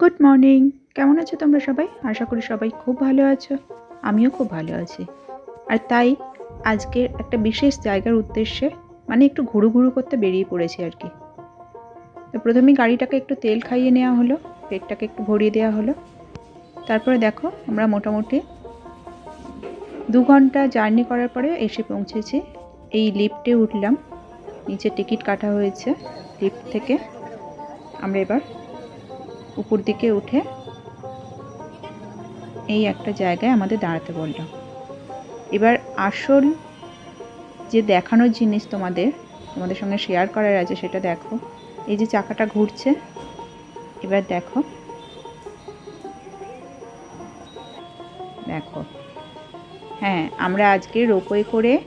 Good morning কেমন আছো তোমরা সবাই? আশা করি সবাই খুব ভালো আছো। আমিও খুব ভালো আছি। আর তাই আজকে একটা বিশেষ জায়গার উদ্দেশ্যে মানে একটু ঘুরু ঘুরু করতে বেরিয়ে পড়েছি আর কি। তো প্রথমে গাড়িটাকে একটু তেল খাইয়ে নেওয়া হলো, পেটটাকে একটু ভরিয়ে দেওয়া হলো। তারপরে দেখো, আমরা মোটামুটি দু ঘণ্টা জার্নি করার পরে এসে পৌঁছেছি। এই লিফটে উঠলাম। নিচে টিকিট কাটা হয়েছে, লিফট থেকে। আমরা এবার উপর দিকে উঠে এই একটা জায়গায় আমাদের দাঁড়াতে বললাম এবার আসল যে দেখানোর জিনিস তোমাদের তোমাদের সঙ্গে শেয়ার করার আছে সেটা দেখো। এই যে চাকাটা ঘুরছে, এবার দেখো। দেখো। হ্যাঁ আমরা আজকে রোপওয়ে করে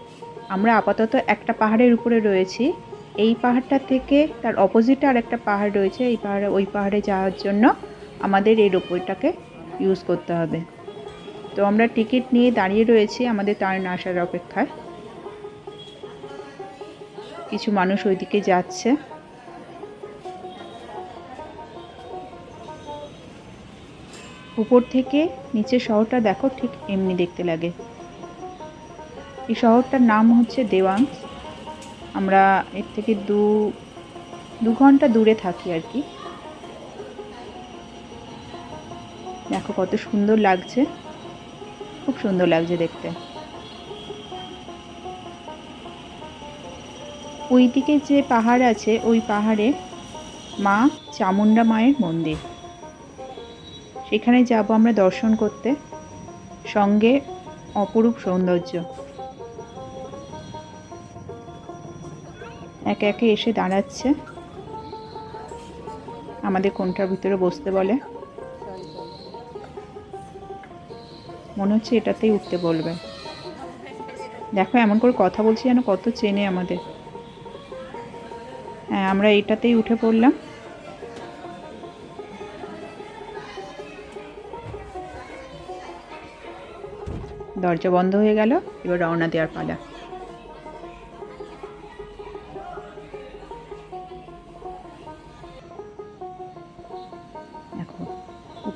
আমরা আপাতত একটা পাহাড়ের উপরে রয়েছি। এই পাহাড়টা থেকে তার অপোজিটে আর একটা পাহাড় রয়েছে, এই পাহাড়ে, ওই পাহাড়ে যাওয়ার জন্য আমাদের এই রোপওয়েটাকে ইউজ করতে হবে। তো আমরা টিকিট নিয়ে দাঁড়িয়ে রয়েছি আমাদের ট্রেন আসার অপেক্ষায়। কিছু মানুষ ওইদিকে যাচ্ছে। উপর থেকে নিচে শহরটা দেখো ঠিক এমনি দেখতে লাগে। এই শহরটার নাম হচ্ছে দেওয়াংশ আমরা এর থেকে দু দু ঘণ্টা দূরে থাকি আর কি। দেখো কত সুন্দর লাগছে। খুব সুন্দর লাগছে দেখতে। ওই দিকে যে পাহাড় আছে, ওই পাহাড়ে মা চামুন্ডা মায়ের মন্দির। সেখানে যাব আমরা দর্শন করতে। সঙ্গে অপরূপ সৌন্দর্য। একে একে এসে দাঁড়াচ্ছে। আমাদের কোনটার ভিতরে বসতে বলে? মনে হচ্ছে এটাতেই উঠতে বলবে। দেখো, এমন করে কথা বলছি যেন কত চেনে আমাদের। হ্যাঁ আমরা এটাতেই উঠে পড়লাম। দরজা বন্ধ হয়ে গেল, এবার রওনা দেওয়ার পালা।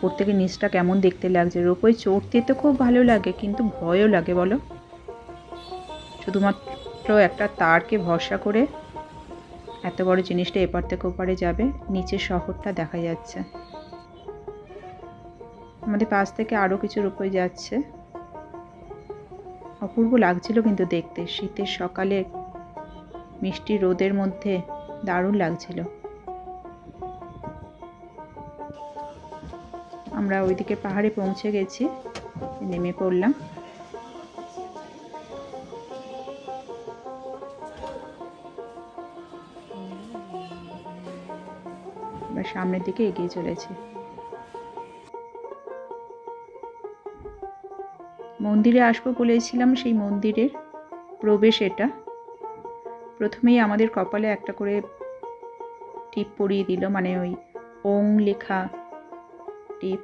উপর থেকে নিচটা কেমন দেখতে লাগছে? রোপওয়ে চড়তে তো খুব ভালো লাগে, কিন্তু ভয়ও লাগে, বলো। শুধুমাত্র একটা তারকে ভরসা করে এত বড় জিনিসটা এপার থেকে ওপারে যাবে, নিচের শহরটা দেখা যাচ্ছে। আমাদের পাশ থেকে আরও কিছু রোপওয়ে যাচ্ছে। অপূর্ব লাগছিল কিন্তু দেখতে। শীতের সকালে মিষ্টি রোদের মধ্যে দারুণ লাগছিল। আমরা ওইদিকে পাহাড়ে পৌঁছে গেছি, নেমে পড়লাম। সামনের দিকে এগিয়ে চলেছি। মন্দিরে আসব বলেছিলাম, সেই মন্দিরের প্রবেশ এটা। প্রথমেই আমাদের কপালে একটা করে টিপ পরিয়ে দিল মানে ওই ওং লেখা টিপ।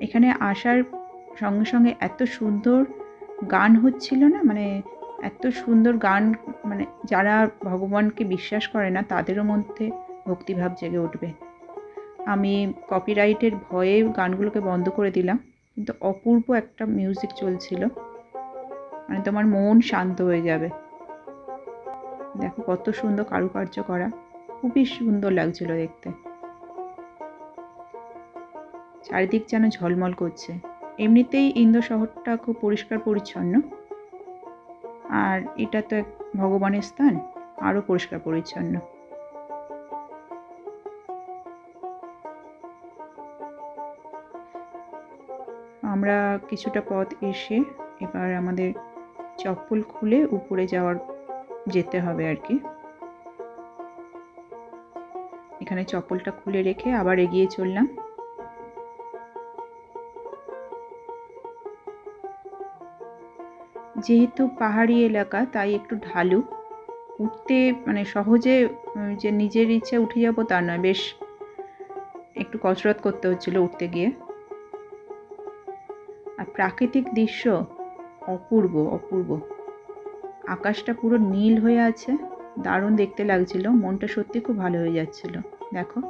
এখানে আসার সঙ্গে সঙ্গে এত সুন্দর গান হচ্ছিল না? মানে এত সুন্দর গান মানে যারা ভগবানকে বিশ্বাস করে না, তাদেরও মধ্যে ভক্তিভাব জেগে উঠবে। আমি কপিরাইটের ভয়ে গানগুলোকে বন্ধ করে দিলাম, কিন্তু অপূর্ব একটা মিউজিক চলছিল। মানে তোমার মন শান্ত হয়ে যাবে। দেখো কত সুন্দর কারুকার্য করা, খুবই সুন্দর লাগছিল দেখতে। চারিদিক যেন ঝলমল করছে। এমনিতেই ইন্দো শহরটা খুব পরিষ্কার পরিচ্ছন্ন। আর এটা তো এক ভগবানের স্থান আরও পরিষ্কার পরিচ্ছন্ন। আমরা কিছুটা পথ এসে এবার আমাদের চপ্পল খুলে উপরে যাওয়ার যেতে হবে আর কি। এখানে চপ্পলটা খুলে রেখে আবার এগিয়ে চললাম। যেহেতু পাহাড়ি এলাকা, তাই একটু ঢালু। উঠতে মানে সহজে যে নিজের ইচ্ছে উঠে যাব তা নয়। বেশ একটু কসরত করতে হচ্ছিল উঠতে গিয়ে। আর প্রাকৃতিক দৃশ্য অপূর্ব অপূর্ব। আকাশটা পুরো নীল হয়ে আছে। দারুণ দেখতে লাগছিল। মনটা সত্যি খুব ভালো হয়ে যাচ্ছিল। দেখো।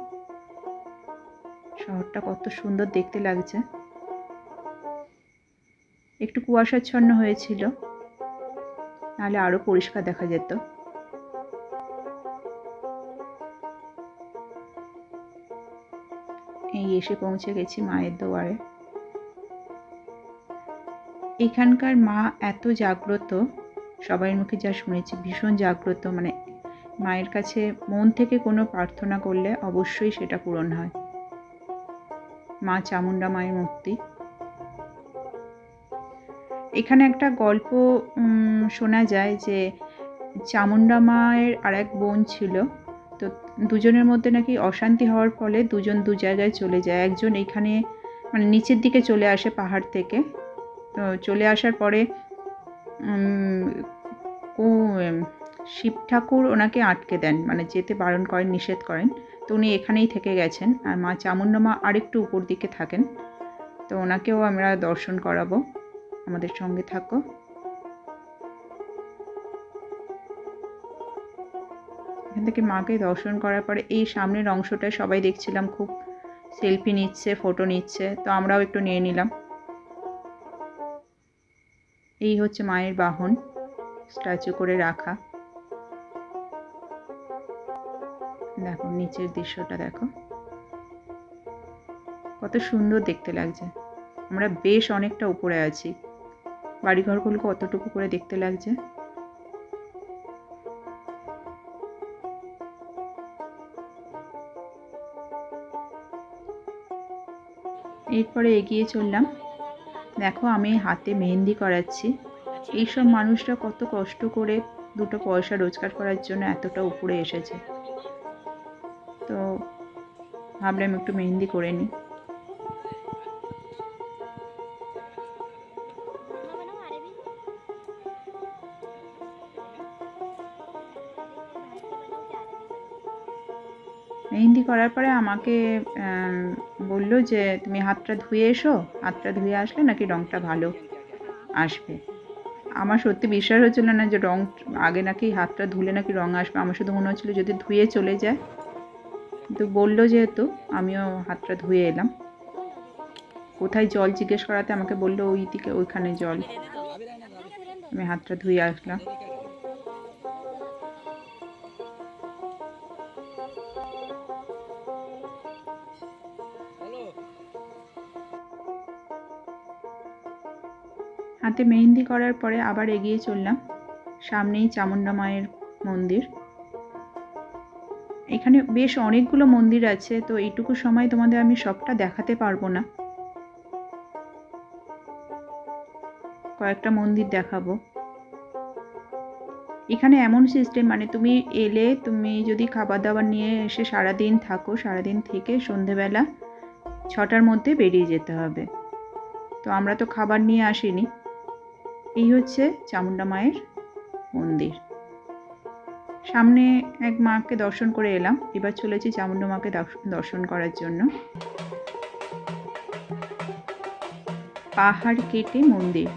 শহরটা কত সুন্দর দেখতে লাগছে। একটু কুয়াশাচ্ছন্ন হয়েছিল। নাহলে আরও পরিষ্কার দেখা যেত। এই এসে পৌঁছে গেছি মায়ের দুয়ারে। এখানকার মা এত জাগ্রত, সবাই মুখে যা শুনেছি ভীষণ জাগ্রত মানে মায়ের কাছে মন থেকে কোনো প্রার্থনা করলে অবশ্যই সেটা পূরণ হয়। মা চামুন্ডা মায়ের মূর্তি। এখানে একটা গল্প শোনা যায় যে চামুন্ডা মায়ের আর এক বোন ছিল। তো দুজনের মধ্যে নাকি অশান্তি হওয়ার ফলে দুজন দু জায়গায় চলে যায়। একজন এখানে মানে নিচের দিকে চলে আসে পাহাড় থেকে। তো চলে আসার পরে শিব ঠাকুর ওনাকে আটকে দেন মানে যেতে বারণ করেন, নিষেধ করেন। তো উনি এখানেই থেকে গেছেন আর মা চামুন্ডা মা আরেকটু উপর দিকে থাকেন। তো ওনাকেও আমরা দর্শন করাবো। আমাদের সঙ্গে থাকো। এখান থেকে মাকে দর্শন করার পরে এই সামনের অংশটায় সবাই দেখছিলাম খুব সেলফি নিচ্ছে ফটো নিচ্ছে, তো আমরাও একটু নিয়ে নিলাম। এই হচ্ছে মায়ের বাহন স্ট্যাচু করে রাখা। দেখো, নিচের দৃশ্যটা দেখো। কত সুন্দর দেখতে লাগছে। আমরা বেশ অনেকটা উপরে আছি। বাড়িঘরগুলোকে অতটুকু করে দেখতে লাগছে? এরপরে এগিয়ে চললাম। দেখো আমি হাতে মেহেন্দি করাচ্ছি। এইসব মানুষরা কত কষ্ট করে দুটো পয়সা রোজগার করার জন্য এতটা উপরে এসেছে। তো ভাবলাম একটু মেহেন্দি করে নিই। করার পরে আমাকে বলল যে, তুমি হাতটা ধুয়ে এসো। হাতটা ধুয়ে আসলে নাকি রঙটা ভালো আসবে? আমার সত্যি বিশ্বাস হচ্ছিল না যে রং আগে নাকি হাতটা ধুলে নাকি রং আসবে। আমার শুধু মনে হচ্ছিল যদি ধুয়ে চলে যায়। কিন্তু বলল যেহেতু, আমিও হাতটা ধুয়ে এলাম। কোথায় জল জিজ্ঞেস করাতে আমাকে বলল, ওই দিকে, ওইখানে জল। আমি হাতটা ধুয়ে আসলাম। হাতে মেহেন্দি করার পরে আবার এগিয়ে চললাম সামনেই চামুন্ডা মায়ের মন্দির। এখানে বেশ অনেকগুলো মন্দির আছে, তো এইটুকু সময় তোমাদের আমি সবটা দেখাতে পারব না। কয়েকটা মন্দির দেখাবো। এখানে এমন সিস্টেম মানে তুমি এলে, তুমি যদি খাবার দাবার নিয়ে এসে সারাদিন থাকো, সারাদিন থেকে সন্ধেবেলা ছটার মধ্যে বেরিয়ে যেতে হবে। তো আমরা তো খাবার নিয়ে আসিনি। এই হচ্ছে চামুন্ডা মায়ের মন্দির। সামনে এক মাকে দর্শন করে এলাম। এবার চলেছি চামুন্ডা মাকে দর্শ- দর্শন করার জন্য। পাহাড় কেটে মন্দির।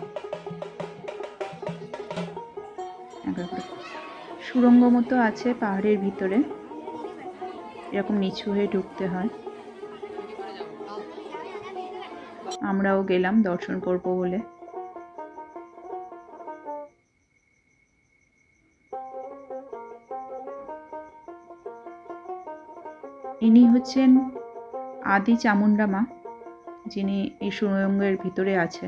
সুড়ঙ্গ মতো আছে পাহাড়ের ভিতরে। এরকম নিচু হয়ে ঢুকতে হয়। আমরাও গেলাম দর্শন করব বলে। ইনি হচ্ছেন আদি চামুন্ডা মা, যিনি এই সুরঙ্গের ভিতরে আছে।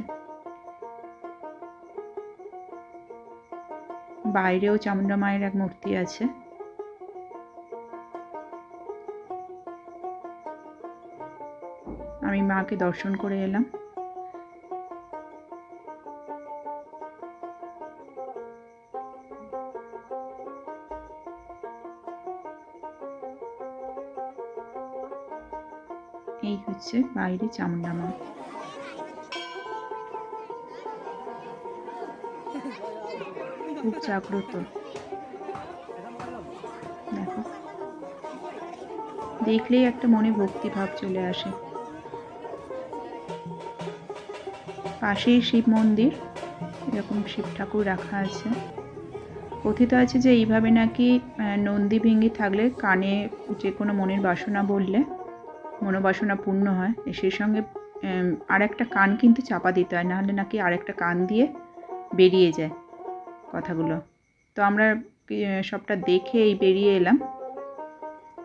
বাইরেও চামুন্ডা মায়ের এক মূর্তি আছে। আমি মাকে দর্শন করে এলাম। হচ্ছে বাইরে চামুন্ডা মা খুব জাগ্রত। দেখো। দেখলেই একটা মনে ভক্তি ভাব চলে আসে। পাশেই শিব মন্দির, এরকম শিব ঠাকুর রাখা আছে। কথিত আছে যে এইভাবে নাকি নন্দী ভেঙ্গি থাকলে কানে যে কোনো মনের বাসনা বললে মনোবাসনা পূর্ণ হয়, সেই সঙ্গে আর একটা কান কিন্তু চাপা দিতে হয়, নাহলে নাকি আর একটা কান দিয়ে বেরিয়ে যায় কথাগুলো। তো আমরা সবটা দেখে এই বেরিয়ে এলাম।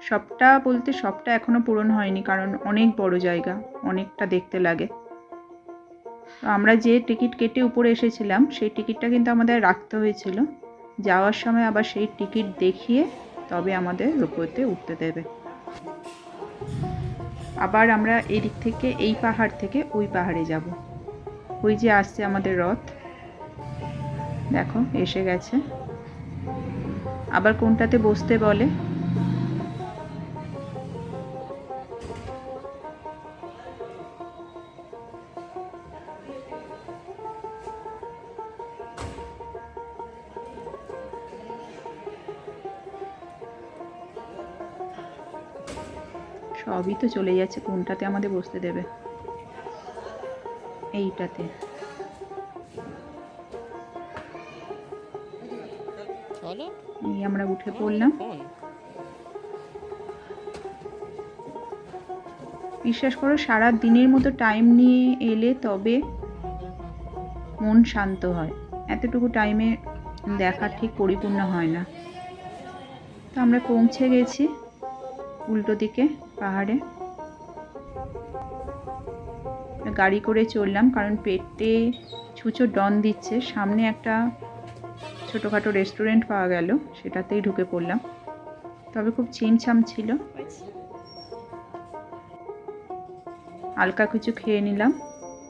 সবটা বলতে সবটা এখনও পূরণ হয়নি, কারণ অনেক বড় জায়গা, অনেকটা দেখতে লাগে। তো আমরা যে টিকিট কেটে উপরে এসেছিলাম, সেই টিকিটটা কিন্তু আমাদের রাখতে হয়েছিল। যাওয়ার সময় আবার সেই টিকিট দেখিয়ে তবে আমাদের রোপওয়েতে উঠতে দেবে। আবার আমরা এদিক দিক থেকে এই পাহাড় থেকে ওই পাহাড়ে যাব। ওই যে আসছে আমাদের রথ। দেখো, এসে গেছে। আবার কোনটাতে বসতে বলে? সবই তো চলে যাচ্ছে কোনটাতে আমাদের বসতে দেবে? এইটাতে। এই আমরা উঠে পড়লাম। বিশ্বাস করো সারা দিনের মতো টাইম নিয়ে এলে তবে মন শান্ত হয়। এতটুকু টাইমে দেখা ঠিক পরিপূর্ণ হয় না। তো আমরা পৌঁছে গেছি উল্টো দিকে। পাহাড়ে। গাড়ি করে চললাম, কারণ পেটে ছুঁচো ডন দিচ্ছে। সামনে একটা ছোটোখাটো রেস্টুরেন্ট পাওয়া গেল, সেটাতেই ঢুকে পড়লাম। তবে খুব ছিমছাম ছিল। হালকা কিছু খেয়ে নিলাম,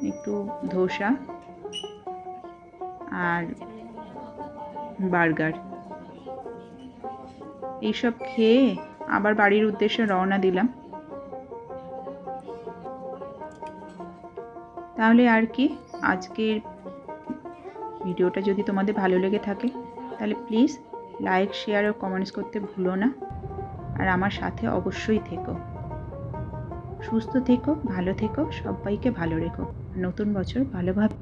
একটু ধোসা আর বার্গার। এইসব খেয়ে আবার বাড়ির উদ্দেশ্যে রওনা দিলাম। তাহলে আর কি আজকের ভিডিওটা যদি তোমাদের ভালো লেগে থাকে, তাহলে প্লিজ লাইক শেয়ার ও কমেন্টস করতে ভুলো না। আর আমার সাথে অবশ্যই থেকো। সুস্থ থেকো, ভালো থেকো, সবাইকে ভালো রেখো। নতুন বছর ভালোভাবে